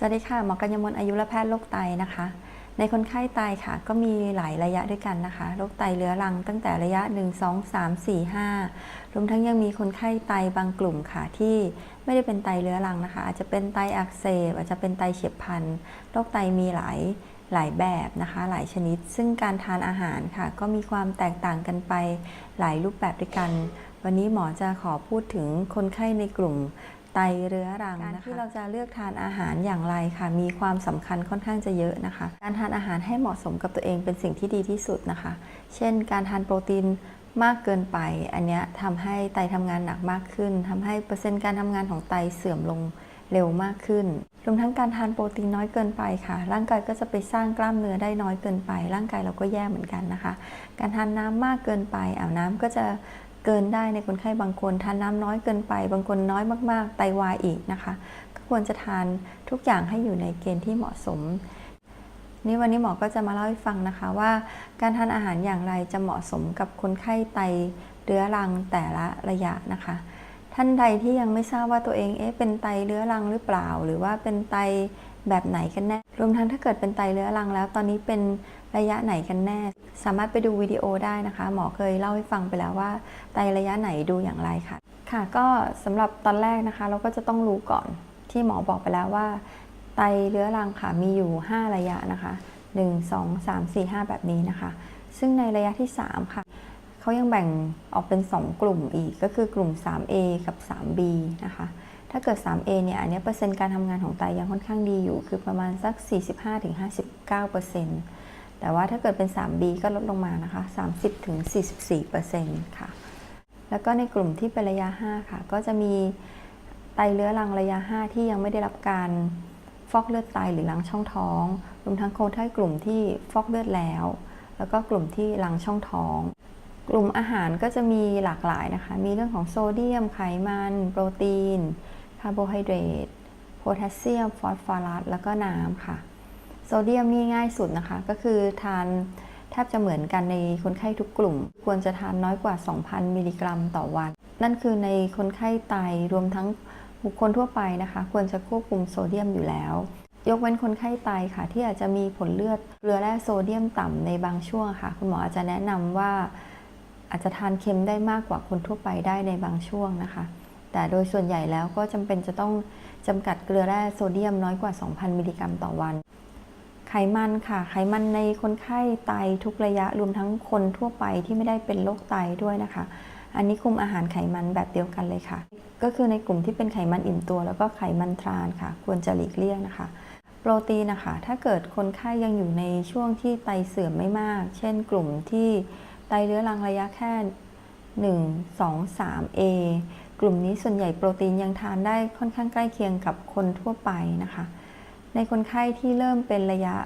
สวัสดีค่ะ หมอกัญญมลอายุรแพทย์โรคไตนะคะ ในคนไข้ไตค่ะ ก็มีหลายระยะด้วยกันนะคะโรคไตเรื้อรังตั้งแต่ระยะ 1 2 3 4 5 รวมทั้งยังมีคนไข้ไตบางกลุ่มค่ะ ที่ไม่ได้เป็นไตเรื้อรังนะคะ อาจจะเป็นไตอักเสบอาจจะเป็นไตเฉียบพลันโรคไตมีหลายหลายแบบนะคะ หลายชนิด ซึ่งการทานอาหารค่ะ ก็มีความแตกต่างกันไปหลายรูปแบบด้วยกัน วันนี้หมอจะขอพูดถึงคนไข้ในกลุ่ม ไตเรื้อรังนะคะที่เราจะเลือกทานอาหารอย่างไรค่ะ มีความสำคัญค่อนข้างจะเยอะนะคะ การทานอาหารให้เหมาะสมกับตัวเองเป็นสิ่งที่ดีที่สุดนะคะ เช่น การทานโปรตีนมากเกินไป อันนี้ทำให้ไตทำงานหนักมากขึ้นทำให้เปอร์เซ็นต์การทำงานของไตเสื่อมลงเร็วมากขึ้น รวมทั้งการทานโปรตีนน้อยเกินไปค่ะ ร่างกายก็จะไปสร้างกล้ามเนื้อได้น้อยเกินไป ร่างกายเราก็แย่เหมือนกันนะคะ การทานน้ำมากเกินไปอ่าวน้ำก็จะ เกินได้ในคนไข้บางคน ทานน้ำน้อยเกินไป บางคนน้อยมาก ๆ ไตวายอีกนะคะ ก็ควรจะทานทุกอย่างให้อยู่ในเกณฑ์ที่เหมาะสม นี่วันนี้หมอก็จะมาเล่าให้ฟังนะคะว่า การทานอาหารอย่างไรจะเหมาะสมกับคนไข้ไตเรื้อรังแต่ละระยะนะคะ ท่านใดที่ยังไม่ทราบว่าตัวเองเอ๊ะเป็นไตเรื้อรังหรือเปล่า หรือว่าเป็นไตแบบไหนกันแน่รวมทั้งถ้าเกิดเป็นไตเรื้อรังแล้ว ตอนนี้เป็น ระยะไหนกันแน่ สามารถไปดูวิดีโอได้นะคะ หมอเคยเล่าให้ฟังไปแล้วว่าไตระยะไหนดูอย่างไรค่ะ ค่ะก็สำหรับตอนแรกนะคะ เราก็จะต้องรู้ก่อนที่หมอบอกไปแล้วว่า ไตเรื้อรังค่ะมีอยู่ 5 ระยะนะคะ 1 2 3 4 5 แบบนี้นะคะ ซึ่งในระยะที่ 3 ค่ะเขายังแบ่งออกเป็น 2 กลุ่มอีกก็คือกลุ่ม 3A กับ 3B นะคะถ้าเกิด 3A เนี่ย อันนี้เปอร์เซ็นต์การทำงานของไตยังค่อนข้างดีอยู่ คือประมาณสัก 45-59% แต่ว่าถ้าเกิดเป็น 3B ก็ลดลงมานะคะ 30-44%ค่ะ แล้วก็ในกลุ่มที่เป็นระยะ 5 ค่ะ ก็จะมีไตเรื้อรังระยะ 5 ที่ยังไม่ได้รับการฟอกเลือดไตหรือล้างช่องท้อง รวมทั้งคนไข้กลุ่มที่ฟอกเลือดแล้ว แล้วก็กลุ่มที่ล้างช่องท้อง กลุ่มอาหารก็จะมีหลากหลายนะคะ มีเรื่องของโซเดียม ไขมัน โปรตีน คาร์โบไฮเดรต โพแทสเซียม ฟอสฟอรัส แล้วก็น้ำค่ะ โซเดียมนี่ง่ายสุดนะคะ ก็คือทานแทบจะเหมือนกันในคนไข้ทุกกลุ่ม ควรจะทานน้อยกว่า 2,000 มิลลิกรัมต่อวัน นั่นคือในคนไข้ไตรวมทั้งบุคคลทั่วไปนะคะ ควรจะควบคุมโซเดียมอยู่แล้ว ยกเว้นคนไข้ไตค่ะ ที่อาจจะมีผลเลือดเกลือแร่โซเดียมต่ำในบางช่วงค่ะ คุณหมออาจจะแนะนำว่าอาจจะทานเค็มได้มากกว่าคนทั่วไปได้ในบางช่วงนะคะ แต่โดยส่วนใหญ่แล้วก็จำเป็นจะต้องจำกัดเกลือแร่โซเดียมน้อยกว่า 2,000 มิลลิกรัมต่อวัน ไขมันค่ะ ไขมันในคนไข้ไตทุกระยะรวมทั้งคนทั่วไปที่ไม่ได้เป็นโรคไตด้วยนะคะ อันนี้คุมอาหารไขมันแบบเดียวกันเลยค่ะ ก็คือในกลุ่มที่เป็นไขมันอิ่มตัว แล้วก็ไขมันทรานค่ะ ควรจะหลีกเลี่ยงนะคะ โปรตีนนะคะ ถ้าเกิดคนไข้ยังอยู่ในช่วงที่ไตเสื่อมไม่มาก เช่น กลุ่มที่ไตเรื้อรังระยะแค่1 2 3 A กลุ่มนี้ส่วนใหญ่โปรตีนยังทานได้ค่อนข้างใกล้เคียงกับคนทั่วไปนะคะ ในคนไข้ที่เริ่มเป็นระยะ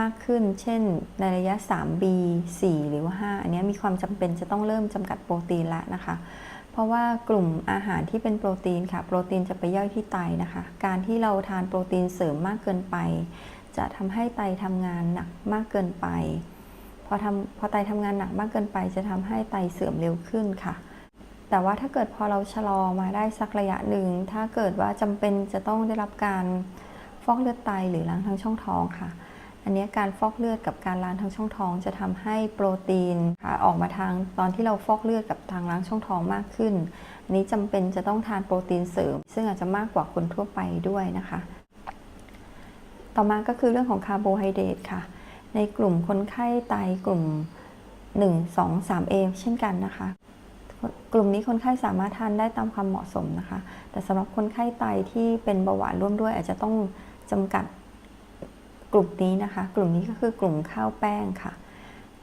มากขึ้น เช่น ในระยะ 3B 4 หรือว่า 5 อันนี้มีความจำเป็นจะต้องเริ่มจำกัดโปรตีนล้วนะคะ เพราะว่ากลุ่มอาหารที่เป็นโปรตีนค่ะ โปรตีนจะไปย่อยที่ไตนะคะ การที่เราทานโปรตีนเสริมมากเกินไป จะทำให้ไตทำงานหนักมากเกินไป พอทำพอไตทำงานหนักมากเกินไป จะทำให้ไตเสื่อมเร็วขึ้นค่ะแต่ว่าถ้าเกิดพอเราชะลอมาได้สักระยะหนึ่ง ถ้าเกิดว่าจำเป็นจะต้องได้รับการ ฟอกเลือดไตหรือล้างทางช่องท้องค่ะ อันนี้การฟอกเลือดกับการล้างทางช่องท้อง จะทำให้โปรตีนออกมาทางตอนที่เราฟอกเลือดกับทางล้างช่องท้องมากขึ้น อันนี้จำเป็นจะต้องทานโปรตีนเสริม ซึ่งอาจจะมากกว่าคนทั่วไปด้วยนะคะ ต่อมาก็คือเรื่องของคาร์โบไฮเดรตค่ะ ในกลุ่มคนไข้ไตกลุ่ม 1 2 3 A เช่นกันนะคะกลุ่มนี้คนไข้สามารถทานได้ตามความเหมาะสมนะคะ แต่สำหรับคนไข้ไตที่เป็นเบาหวานร่วมด้วยอาจจะต้อง จำกัดกลุ่มนี้นะคะ กลุ่มนี้ก็คือกลุ่มข้าวแป้งค่ะ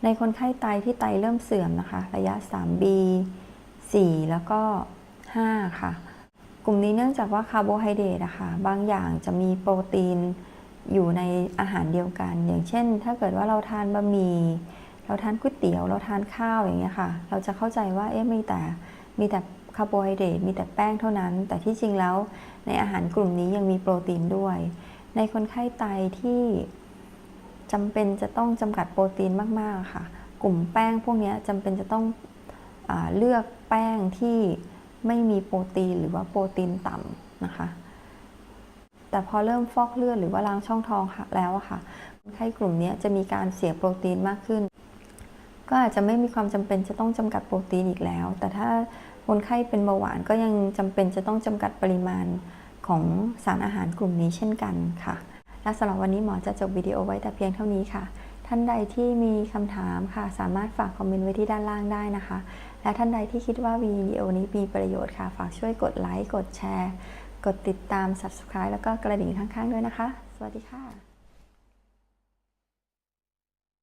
ในคนไข้ไตที่ไตเริ่มเสื่อมนะคะ ระยะ 3B 4 แล้วก็ 5 ค่ะ กลุ่มนี้เนื่องจากว่าคาร์โบไฮเดรตนะคะ บางอย่างจะมีโปรตีนอยู่ในอาหารเดียวกัน อย่างเช่น ถ้าเกิดว่าเราทานบะหมี่เราทานก๋วยเตี๋ยว เราทานข้าวอย่างเงี้ยค่ะ เราจะเข้าใจว่าเอ๊ะมีแต่มีแต่คาร์โบไฮเดรตมีแต่แป้งเท่านั้น แต่ที่จริงแล้วในอาหารกลุ่มนี้ยังมีโปรตีนด้วย ในคนไข้ไตที่จำเป็นจะต้องจำกัดโปรตีนมากๆค่ะ กลุ่มแป้งพวกนี้จำเป็นจะต้องอเลือกแป้งที่ไม่มีโปรตีนหรือว่าโปรตีนต่ำนะคะ แต่พอเริ่มฟอกเลือดหรือว่าล้างช่องท้องแล้วค่ะคนไข้กลุ่มเนี้ยจะมีการเสียโปรตีนมากขึ้น ก็อาจจะไม่มีความจำเป็นจะต้องจำกัดโปรตีนอีกแล้ว แต่ถ้าคนไข้เป็นเบาหวานก็ยังจำเป็นจะต้องจำกัดปริมาณ ของสารอาหารกลุ่มนี้เช่นกันค่ะ และสำหรับวันนี้หมอจะจบวิดีโอไว้แต่เพียงเท่านี้ค่ะ ท่านใดที่มีคำถามค่ะ สามารถฝากคอมเมนต์ไว้ที่ด้านล่างได้นะคะ และท่านใดที่คิดว่าวิดีโอนี้มีประโยชน์ค่ะ ฝากช่วยกดไลค์กดแชร์ กดติดตาม subscribe แล้วก็กระดิ่งข้างๆด้วยนะคะ สวัสดีค่ะ